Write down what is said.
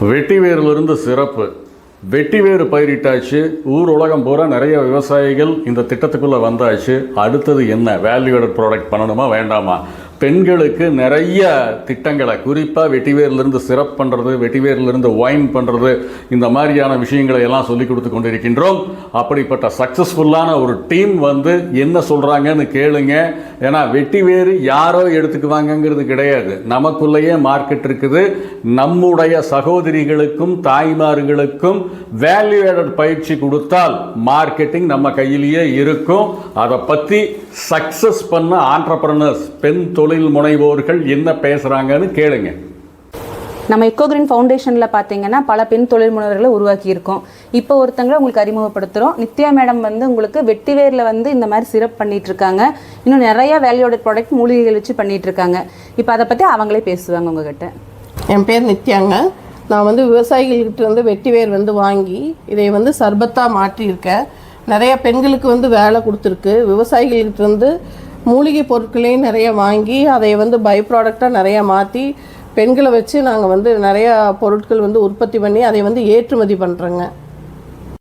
வெட்டிவேரிலிருந்து சிறப்பு. வெட்டிவேறு பயிரிட்டாச்சு. ஊர் உலகம் பூரா நிறைய விவசாயிகள் இந்த திட்டத்துக்குள்ளே வந்தாச்சு. அடுத்தது என்ன? வேல்யூடட் ப்ராடக்ட் பண்ணணுமா வேண்டாமா? பெண்களுக்கு நிறைய திட்டங்களை குறிப்பாக வெட்டிவேர்லேருந்து சிறப்பு பண்ணுறது வெட்டிவேர்லேருந்து ஒயின் பண்ணுறது இந்த மாதிரியான விஷயங்களை எல்லாம் சொல்லி கொடுத்து கொண்டிருக்கின்றோம். அப்படிப்பட்ட சக்ஸஸ்ஃபுல்லான ஒரு டீம் வந்து என்ன சொல்கிறாங்கன்னு கேளுங்க. ஏன்னா வெட்டிவேறு யாரோ எடுத்துக்குவாங்கங்கிறது கிடையாது. நமக்குள்ளேயே மார்க்கெட் இருக்குது. நம்முடைய சகோதரிகளுக்கும் தாய்மார்களுக்கும் வேல்யூடட் பயிற்சி கொடுத்தால் மார்க்கெட்டிங் நம்ம கையிலேயே இருக்கும். அதை பற்றி சக்ஸஸ் பண்ண ஆண்டர்பிரனர்ஸ் பெண் தொழில் முனைவோர்கள் என்ன பேசுகிறாங்கன்னு கேளுங்க. நம்ம எக்கோகிரீன் ஃபவுண்டேஷனில் பார்த்தீங்கன்னா பல பெண் தொழில் முனைவர்களை உருவாக்கியிருக்கோம். இப்போ ஒருத்தங்களை உங்களுக்கு அறிமுகப்படுத்துகிறோம் நித்யா மேடம் வந்து உங்களுக்கு வெட்டிவேரில் வந்து இந்த மாதிரி சிரப் பண்ணிட்டு இருக்காங்க இன்னும் நிறைய வேல்யூட ப்ராடக்ட் மூலிகைகள் வச்சு பண்ணிட்டு இருக்காங்க இப்போ அதை பற்றி அவங்களே பேசுவாங்க உங்ககிட்ட. என் பேர் நித்யாங்க. நான் வந்து விவசாயிகள்கிட்ட வந்து வெட்டிவேர் வந்து வாங்கி இதை வந்து சர்பத்தாக மாற்றியிருக்கேன். நிறைய பெண்களுக்கு வந்து வேலை கொடுத்துருக்கு. விவசாயிகள்கிட்ட வந்து மூலிகை பொருட்களையும் நிறைய வாங்கி அதை வந்து பை ப்ராடக்டாக நிறையா மாற்றி பெண்களை வச்சு நாங்கள் வந்து நிறையா பொருட்கள் வந்து உற்பத்தி பண்ணி அதை வந்து ஏற்றுமதி பண்ணுறோங்க